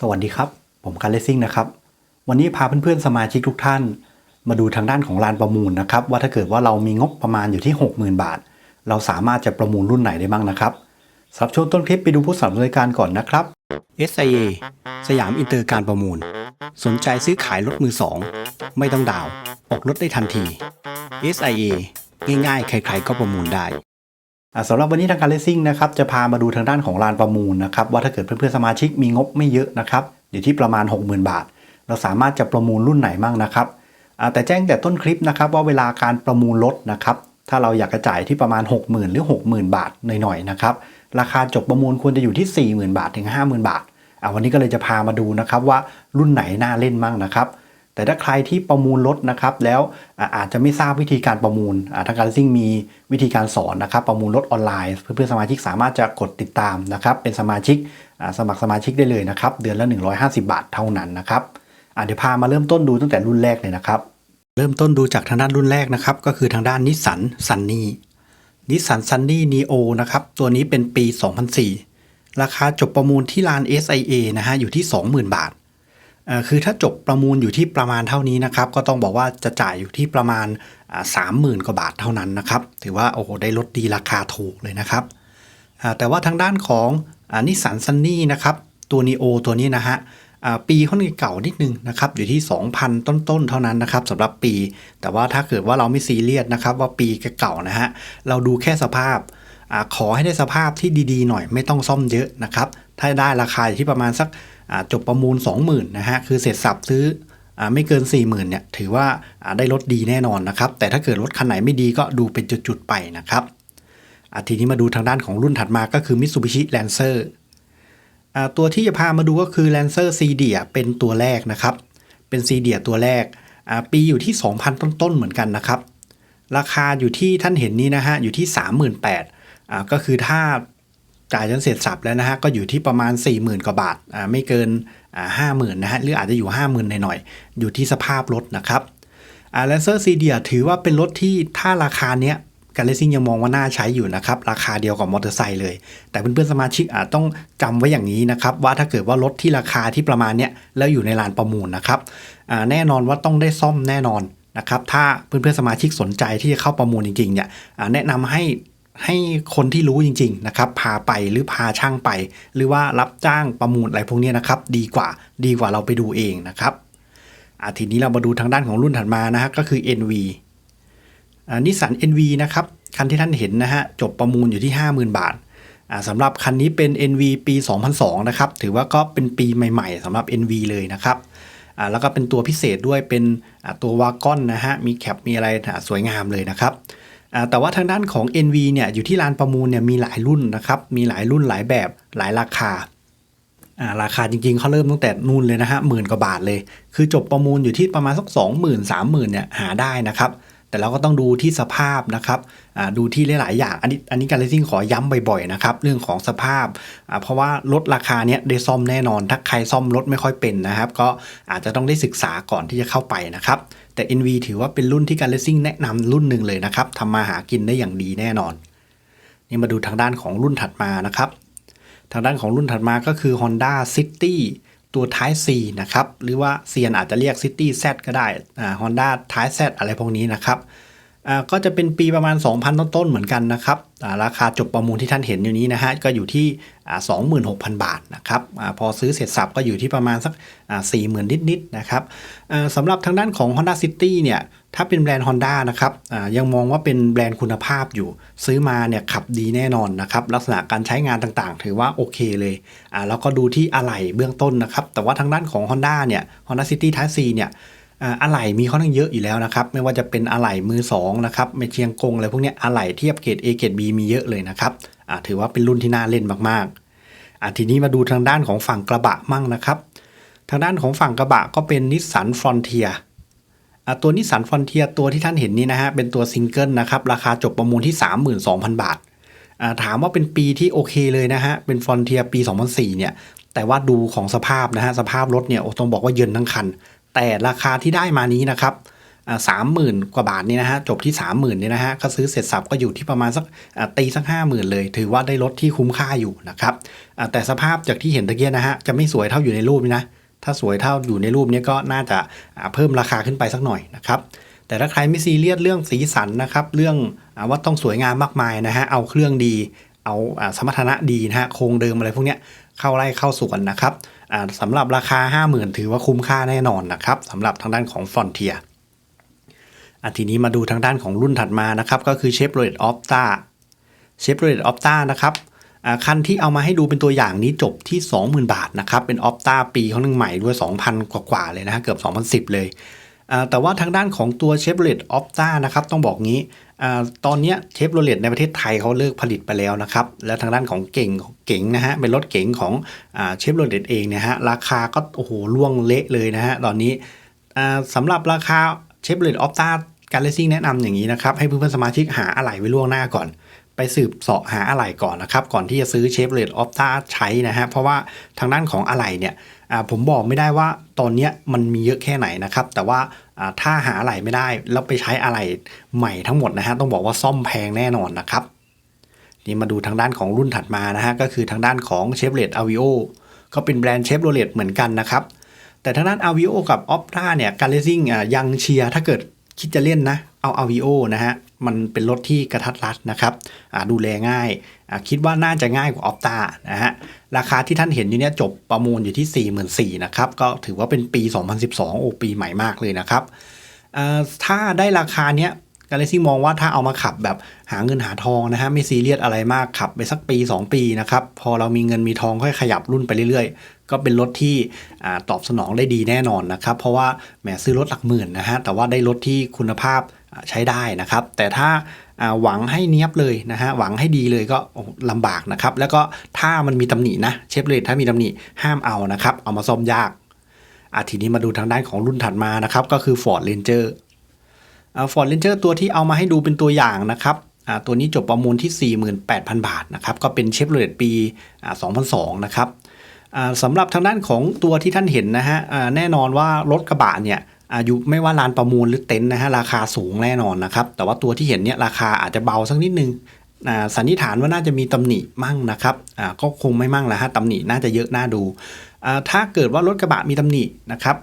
สวัสดีครับ ผมการเลซิ่งนะครับ วันนี้พาเพื่อนๆสมาชิกทุกท่าน มาดูทางด้านของลานประมูลนะครับ ว่าถ้าเกิดว่าเรามีงบประมาณอยู่ที่ 60,000 บาท เราสามารถจะประมูลรุ่นไหนได้บ้างนะครับสำหรับช่วงต้นคลิปไปดูผู้สนับสนุนรายการก่อนนะครับ SIA สยามอินเตอร์การประมูล สนใจซื้อขายรถมือสองไม่ต้องดาวน์ออกรถได้ทันที SIA ง่ายๆ ใครๆก็ประมูลได้ สำหรับวันนี้ทางการเลสซิ่งนะครับจะพามาดูทางด้านของลานประมูลนะครับว่าถ้าเกิดเพื่อนๆสมาชิกมีงบไม่เยอะนะครับอยู่ที่ประมาณ 60,000 บาท เราสามารถจะประมูลรุ่นไหนบ้างนะครับแต่แจ้งแต่ต้นคลิปนะครับว่าเวลาการประมูลรถนะครับถ้าเราอยากกระจ่ายที่ประมาณ 60,000 หรือ 60,000 บาทหน่อยๆนะครับราคาจบประมูลควรจะอยู่ที่ 40,000 บาทถึง 50,000 บาทวันนี้ก็เลยจะพามาดูนะครับว่ารุ่นไหนน่าเล่นบ้างนะครับ แต่ถ้าใครที่ประมูลรถนะครับแล้วอาจจะไม่ทราบวิธีการประมูลทางการซิ่งมีวิธีการสอนนะครับประมูลรถออนไลน์ เพื่อนๆสมาชิกสามารถจะกดติดตามนะครับเป็นสมาชิกสมัครสมาชิกได้เลยนะครับเดือนละ 150 บาทเท่านั้นนะครับเดี๋ยวพามาเริ่มต้นดูตั้งแต่รุ่นแรกเลยนะครับเริ่มต้นดูจากทางด้านรุ่นแรกนะครับก็คือทางด้านนิสสันซันนี่นิสสันซันนี่นีโอนะครับตัวนี้เป็นปี 2004 ราคาจบประมูลที่ลาน SIA นะฮะอยู่ที่ 20,000 บาท คือถ้าจบประมูลอยู่ที่ประมาณเท่านี้นะครับ ก็ต้องบอกว่าจะจ่ายอยู่ที่ประมาณสามหมื่นกว่าบาทเท่านั้นนะครับ ถือว่าโอ้โหได้ลดดีราคาถูกเลยนะครับ แต่ว่าทางด้านของนิสสันซันนี่นะครับตัวนีโอตัวนี้นะฮะปีค่อนข้างเก่านิดนึงนะครับอยู่ที่ 2,000 ต้นๆ เท่านั้นนะครับสำหรับปี แต่ว่าถ้าเกิดว่าเราไม่ซีเรียสนะครับว่าปีเก่านะฮะเราดูแค่สภาพอขอให้ได้สภาพที่ดีๆ หน่อยไม่ต้องซ่อมเยอะนะครับ ถ้าได้ราคาที่ประมาณสักจบประมูล 20,000นะฮะคือเสร็จสับซื้ออไม่เกิน 40,000เนี่ยถือว่าได้รถดีแน่นอนนะครับ แต่ถ้าเกิดรถคันไหนไม่ดีก็ดูเป็นจุดๆไปนะครับอาทีนี้มาดูทางด้านของรุ่นถัดมาก็คือ Mitsubishi Lancer อ่าตัวที่จะพามาดูก็คือ Lancer c d ี a เป็นตัวแรกนะครับ เป็น c d ี a ตัวแรก ปีอยู่ที่ 2,000 ต้นๆเหมือนกันนะครับ ราคาอยู่ที่ท่านเห็นนี้นะฮะอยู่ที่ 38,000อ่าก็คือถ้า จ่ายจนเสร็จสับแล้วนะฮะก็อยู่ที่ประมาณ 40,000 กว่าบาทอ่าไม่เกินอ่า50,000นะฮะหรืออาจจะอยู่ 50,000หน่อยๆอยู่ที่สภาพรถนะครับอ่า Lancer c d ี a ถือว่าเป็นรถที่ถ้าราคาเนี้ยการเลสซิ่งยังมองว่าน่าใช้อยู่นะครับ ราคาเดียวกับมอเตอร์ไซค์เลย แต่เพื่อนๆสมาชิกอาจต้องจำไว้อย่างนี้นะครับ ว่าถ้าเกิดว่ารถที่ราคาที่ประมาณเนี้ยแล้วอยู่ในลานประมูลนะครับแน่นอนว่าต้องได้ซ่อมแน่นอนนะครับ ถ้าเพื่อนๆสมาชิกสนใจที่จะเข้าประมูลจริงๆเนี่ยแนะนำให้ ให้คนที่รู้จริงๆนะครับพาไปหรือพาช่างไป หรือว่ารับจ้างประมูลอะไรพวกนี้นะครับ ดีกว่าดีกว่าเราไปดูเองนะครับอ่าทีนี้เรามาดูทางด้านของรุ่นถัดมานะฮะก็คือ NV นิสสัน NV นะครับคันที่ท่านเห็นนะฮะจบประมูลอยู่ที่ 50,000 บาทอ่าสำหรับคันนี้เป็น NV ปี 2002 นะครับ ถือว่าก็เป็นปีใหม่ๆสำหรับ NV เลยนะครับอ่าแล้วก็เป็นตัวพิเศษด้วยเป็นตัววากอนนะฮะมีแคปมีอะไรอ่สวยงามเลยนะครับ แต่ว่าทางด้านของ NV เนี่ยอยู่ที่ลานประมูลเนี่ยมีหลายรุ่นนะครับ มีหลายรุ่นหลายแบบหลายราคาราคาจริงๆเขาเริ่มตั้งแต่นู่นเลยนะฮะหมื่นกว่าบาทเลย คือจบประมูลอยู่ที่ประมาณสัก20,000 30,000เนี่ยหาได้นะครับ แต่เราก็ต้องดูที่สภาพนะครับดูที่หลายๆอย่าง อันนี้อันนี้การเลซิ่งขอย้ำบ่อยๆนะครับเรื่องของสภาพ เพราะว่ารถราคาเนี้ยได้ซ่อมแน่นอน ถ้าใครซ่อมรถไม่ค่อยเป็นนะครับ ก็อาจจะต้องได้ศึกษาก่อนที่จะเข้าไปนะครับ แต่ NV ถือว่าเป็นรุ่นที่การเลสซิ่งแนะนำรุ่นหนึ่งเลยนะครับทำมาหากินได้อย่างดีแน่นอน นี่มาดูทางด้านของรุ่นถัดมานะครับ ทางด้านของรุ่นถัดมาก็คือ Honda City ตัวท้าย C นะครับ หรือว่าเซียนอาจจะเรียก City Z ก็ได้อ่า Honda Type Z อะไรพวกนี้นะครับ ก็จะเป็นปีประมาณ 2,000 ต้นๆเหมือนกันนะครับราคาจบประมูลที่ท่านเห็นอยู่นี้นะฮะก็อยู่ที่อ่า26,000 บาทนะครับอพอซื้อเสร็จสับก็อยู่ที่ประมาณสักอ่า40,000 นิดๆนะครับสำหรับทางด้านของ Honda City เนี่ยถ้าเป็นแบรนด์ Honda นะครับยังมองว่าเป็นแบรนด์คุณภาพอยู่ ซื้อมาเนี่ยขับดีแน่นอนนะครับลักษณะการใช้งานต่างๆ ถือว่าโอเคเลยแล้วก็ดูที่อะไหล่เบื้องต้นนะครับแต่ว่าทางด้านของ Honda เนี่ย Honda City Type C เนี่ย อะไหล่มีค่อนข้างเยอะอยู่แล้วนะครับ ไม่ว่าจะเป็นอะไหล่มือ2นะครับไม่เชียงกงอะไรพวกนี้อะไหล่เทียบเกรด A เกรด B มีเยอะเลยนะครับอ่าถือว่าเป็นรุ่นที่น่าเล่นมากๆอ่าทีนี้มาดูทางด้านของฝั่งกระบะมั่งนะครับ ทางด้านของฝั่งกระบะก็เป็นนิสสันฟรอนเทียอะตัวนิสสันฟอนเทียตัวที่ท่านเห็นนี่นะฮะเป็นตัวซิงเกิลนะครับราคาจบประมูลที่ 32,000 บาทอ่าถามว่าเป็นปีที่โอเคเลยนะฮะเป็นฟอนเทียปี 2004 เนี่ยแต่ว่าดูของสภาพนะฮะสภาพรถเนี่ยโอ้ต้องบอกว่าเยินทั้งคัน แต่ราคาที่ได้มานี้นะครับสามหมื่นกว่าบาทนี่นะฮะจบที่ 30,000นี่นะฮะก็ซื้อเสร็จสับก็อยู่ที่ประมาณสักตีสักห้าหมื่นเลย ถือว่าได้รถที่คุ้มค่าอยู่นะครับแต่สภาพจากที่เห็นตะเกียนะฮะจะไม่สวยเท่าอยู่ในรูปนี้นะถ้าสวยเท่าอยู่ในรูปนี้ก็น่าจะเพิ่มราคาขึ้นไปสักหน่อยนะครับแต่ถ้าใครไม่ซีเรียสเรื่องสีสันนะครับเรื่องว่าต้องสวยงามมากมายนะฮะเอาเครื่องดี เอาสมรรถนะดีนะฮะโครงเดิมอะไรพวกเนี้ยเข้าไร่เข้าสวนนะครับ สำหรับราคา 50,000 ถือว่าคุ้มค่าแน่นอนนะครับสำหรับทางด้านของฟอนเทียอะทีนี้มาดูทางด้านของรุ่นถัดมานะครับ ก็คือ Chevrolet Opta Chevrolet Opta นะครับคันที่เอามาให้ดูเป็นตัวอย่างนี้จบที่ 20,000 บาทนะครับ เป็น Opta ปีเขาหนึ่งใหม่ด้วย 2,000 กว่าๆเลยนะเกือบ 2010 เลย แต่ว่าทางด้านของตัว Chevrolet Opta นะครับต้องบอกงี้ตอนนี้ย Chevrolet ในประเทศไทยเขาเลิกผลิตไปแล้วนะครับ และทางด้านของเก่งเก๋งนะฮะเป็นรถเก๋งของอ่า Chevrolet เองเนี่ยฮะราคาก็โอ้โหล่วงเละเลยนะฮะตอนนี้สำหรับราคา Chevrolet Opta การเลสซิ่งแนะนำอย่างนี้นะครับ ให้เพื่อนๆสมาชิกหาอะไหล่ไว้ล่วงหน้าก่อน ไปสืบเสาะหาอะไหล่ก่อนนะครับ ก่อนที่จะซื้อ Chevrolet Opta ใช้นะฮะเพราะว่าทางด้านของอะไหล่เนี่ย ผมบอกไม่ได้ว่าตอนเนี้ยมันมีเยอะแค่ไหนนะครับ แต่ว่าอ่าถ้าหาอะไหล่ไม่ได้แล้วไปใช้อะไหล่ใหม่ทั้งหมดนะฮะต้องบอกว่าซ่อมแพงแน่นอนนะครับนี่มาดูทางด้านของรุ่นถัดมานะฮะก็คือทางด้านของ Chevrolet Aveo ก็เป็นแบรนด์ Chevrolet เหมือนกันนะครับ แต่ทางด้าน Aveo กับ Opta เนี่ยการเลสซิ่งอะยังเชียร์ถ้าเกิดคิดจะเล่นนะเอา Aveo นะฮะ มันเป็นรถที่กระทัดรัดนะครับดูแลง่าย คิดว่าน่าจะง่ายกว่าออฟตานะฮะราคาที่ท่านเห็นอยู่เนี่ยจบประมูลอยู่ที่ 44,000นะครับก็ถือว่าเป็นปี 2012 โอปีใหม่มากเลยนะครับถ้าได้ราคาเนี้ย การเลสซิ่งมองว่าถ้าเอามาขับแบบหาเงินหาทองนะฮะไม่ซีเรียสอะไรมากขับไปสักปี 2 ปีนะครับพอเรามีเงินมีทองค่อยขยับรุ่นไปเรื่อยๆ ก็เป็นรถที่ตอบสนองได้ดีแน่นอนนะครับเพราะว่าแหมซื้อรถหลักหมื่นนะฮะแต่ว่าได้รถที่คุณภาพใช้ได้นะครับ แต่ถ้าหวังให้เนี้ยบเลยนะฮะหวังให้ดีเลยก็ลำบากนะครับ แล้วก็ถ้ามันมีตำหนินะเชฟเลตถ้ามีตำหนิห้ามเอานะครับ เอามาซ่อมยากอาทีนี้มาดูทางด้านของรุ่นถัดมานะครับ ก็คือ Ford Ranger ฟอร์ดเรนเจอร์ตัวที่เอามาให้ดูเป็นตัวอย่างนะครับอ่าตัวนี้จบประมูลที่ 48,000 บาทนะครับก็เป็นเชฟโรเลตปีอ่า2002 นะครับอ่าสำหรับทางด้านของตัวที่ท่านเห็นนะฮะอ่าแน่นอนว่ารถกระบะเนี่ยอายุไม่ว่าลานประมูลหรือเต็นท์นะฮะราคาสูงแน่นอนนะครับ แต่ว่าตัวที่เห็นเนี่ยราคาอาจจะเบาสักนิดนึงอ่าสันนิษฐานว่าน่าจะมีตำหนิมั่งนะครับอ่าก็คงไม่มั่งแล้วฮะตำหนิน่าจะเยอะน่าดู ถ้าเกิดว่ารถกระบะมีตำหนินะครับ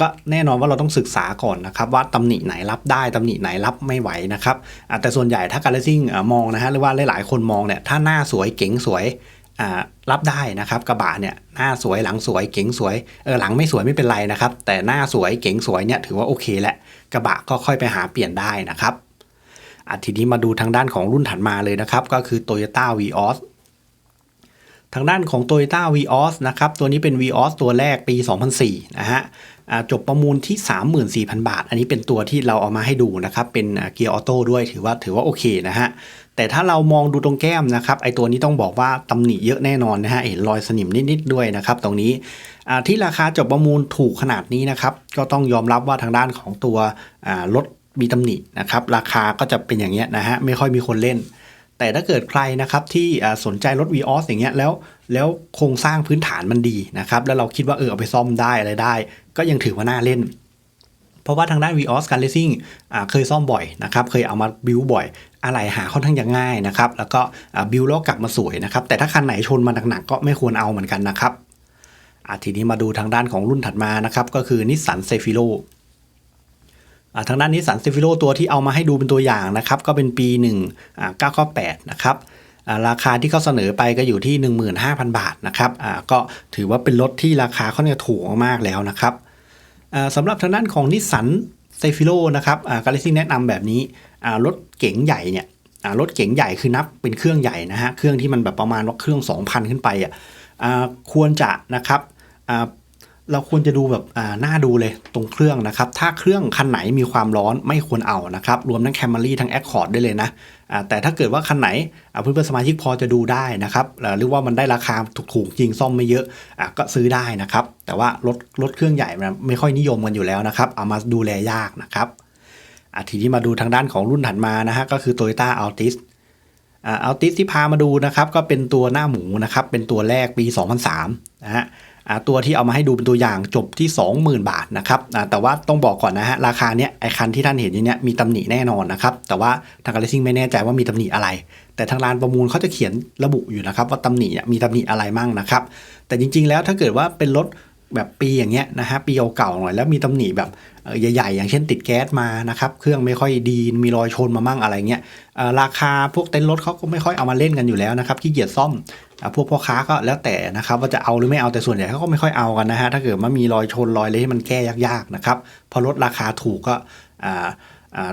ก็แน่นอนว่าเราต้องศึกษาก่อนนะครับว่าตำหนิไหนรับได้ตำหนิไหนรับไม่ไหวนะครับแต่ส่วนใหญ่ถ้าการเลซิ่งมองนะฮะหรือว่าหลายๆคนมองเนี่ยถ้าหน้าสวยเก๋งสวยรับได้นะครับกระบะเนี่ยหน้าสวยหลังสวยเก๋งสวยเออหลังไม่สวยไม่เป็นไรนะครับ แต่หน้าสวยเก๋งสวยเนี่ยถือว่าโอเคแหละกระบะก็ค่อยไปหาเปลี่ยนได้นะครับทีนี้มาดูทางด้านของรุ่นถัดมาเลยนะครับ ก็คือ Toyota Vios ทางด้านของ Toyota Vios นะครับ ตัวนี้เป็น Vios ตัวแรกปี 2004 นะฮะจบประมูลที่ 34,000 บาท อันนี้เป็นตัวที่เราเอามาให้ดูนะครับ เป็นเกียร์ออโต้ด้วยถือว่าถือว่าโอเคนะฮะ แต่ถ้าเรามองดูตรงแก้มนะครับ ไอตัวนี้ต้องบอกว่าตำหนิเยอะแน่นอนนะฮะ เห็นรอยสนิมนิด ๆ ด้วยนะครับ ตรงนี้ที่ราคาจบประมูลถูกขนาดนี้นะครับ ก็ต้องยอมรับว่าทางด้านของตัวรถมีตำหนินะครับ ราคาก็จะเป็นอย่างเงี้ยนะฮะ ไม่ค่อยมีคนเล่น แต่ถ้าเกิดใครนะครับที่สนใจรถ Vios อย่างเงี้ยแล้วแล้วโครงสร้างพื้นฐานมันดีนะครับแล้วเราคิดว่าเออเอาไปซ่อมได้อะไรได้ ก็ยังถือว่าน่าเล่น เพราะว่าทางด้าน Vios Car Racing อ่าเคยซ่อมบ่อยนะครับเคยเอามาบิวบ่อย อะไรหาค่อนข้างจะง่ายนะครับแล้วก็บิวแล้วกลับมาสวยนะครับแต่ถ้าคันไหนชนมาหนักๆก็ไม่ควรเอาเหมือนกันนะครับทีนี้มาดูทางด้านของรุ่นถัดมานะครับก็คือนิสสันเซฟิโลอ่า ทางด้านนิสสันเซฟิโลตัวที่เอามาให้ดูเป็นตัวอย่างนะครับก็เป็นปี1อ่า998 นะครับราคาที่เขาเสนอไปก็อยู่ที่ 15,000 บาทนะครับก็ถือว่าเป็นรถที่ราคาค่อนข้างถูกมากแล้วนะครับสำหรับทางด้านของนิสสันเซฟิโลนะครับการเลสซิ่แนะนำแบบนี้รถเก๋งใหญ่เนี่ยรถเก๋งใหญ่คือนับเป็นเครื่องใหญ่นะฮะเครื่องที่มันแบบประมาณว่าเครื่อง 2,000 ขึ้นไปอะควรจะนะครับ เราควรจะดูแบบอ่าหน้าดูเลยตรงเครื่องนะครับ ถ้าเครื่องคันไหนมีความร้อนไม่ควรเอานะครับ รวมทั้งแคมรี่ทั้งแอคคอร์ดได้เลยนะอ่าแต่ถ้าเกิดว่าคันไหนอ่าเพื่อนๆสมาชิกพอจะดูได้นะครับหรือว่ามันได้ราคาถูกๆจริงซ่อมไม่เยอะอะก็ซื้อได้นะครับ แต่ว่ารถรถเครื่องใหญ่มันไม่ค่อยนิยมกันอยู่แล้วนะครับเอามาดูแลยากนะครับอะทีนี้มาดูทางด้านของรุ่นถัดมานะฮะก็คือ Toyota Altis อ่า Altis ที่พามาดูนะครับก็เป็นตัวหน้าหมูนะครับเป็นตัวแรกปี 2003นะฮะ ตัวที่เอามาให้ดูเป็นตัวอย่างจบที่ 20,000 บาทนะครับแต่ว่าต้องบอกก่อนนะฮะราคาเนี้ยไอคันที่ท่านเห็นอยู่เนี้ยมีตำหนิแน่นอนนะครับแต่ว่าทางการเลสซิ่งไม่แน่ใจว่ามีตำหนิอะไร แต่ทางร้านประมูลเขาจะเขียนระบุอยู่นะครับว่าตำหนิเนี่ยมีตำหนิอะไรมั่งนะครับแต่จริง ๆ แล้วถ้าเกิดว่าเป็นรถแบบปีอย่างเงี้ยนะฮะปีเก่าๆหน่อยแล้วมีตำหนิแบบใหญ่ๆ อย่างเช่นติดแก๊สมานะครับเครื่องไม่ค่อยดีมีรอยชนมามั่งอะไรเงี้ยราคาพวกเต็นท์รถเขาก็ไม่ค่อยเอามาเล่นกันอยู่แล้วนะครับขี้เกียจซ่อม พวกพ่อค้าก็แล้วแต่นะครับว่าจะเอาหรือไม่เอาแต่ส่วนใหญ่เขาก็ไม่ค่อยเอากันนะฮะถ้าเกิดว่ามีรอยชนรอยอะไรที่มันแก้ยากๆนะครับพอรถราคาถูกก็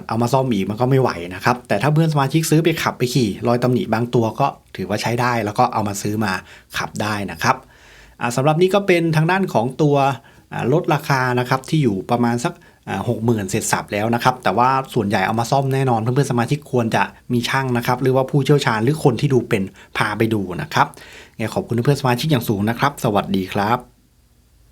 เอามาซ่อมอีกมันก็ไม่ไหวนะครับ แต่ถ้าเพื่อนสมาชิกซื้อไปขับไปขี่ รอยตำหนิบางตัวก็ถือว่าใช้ได้ แล้วก็เอามาซื้อมาขับได้นะครับอ่าสำหรับนี้ก็เป็นทางด้านของตัวลดราคานะครับที่อยู่ประมาณสัก หกหมื่นเสร็จสับแล้วนะครับ แต่ว่าส่วนใหญ่เอามาซ่อมแน่นอนเพื่อนๆสมาชิกควรจะมีช่างนะครับ หรือว่าผู้เชี่ยวชาญหรือคนที่ดูเป็นพาไปดูนะครับไงขอบคุณเพื่อนๆสมาชิกอย่างสูงนะครับ สวัสดีครับ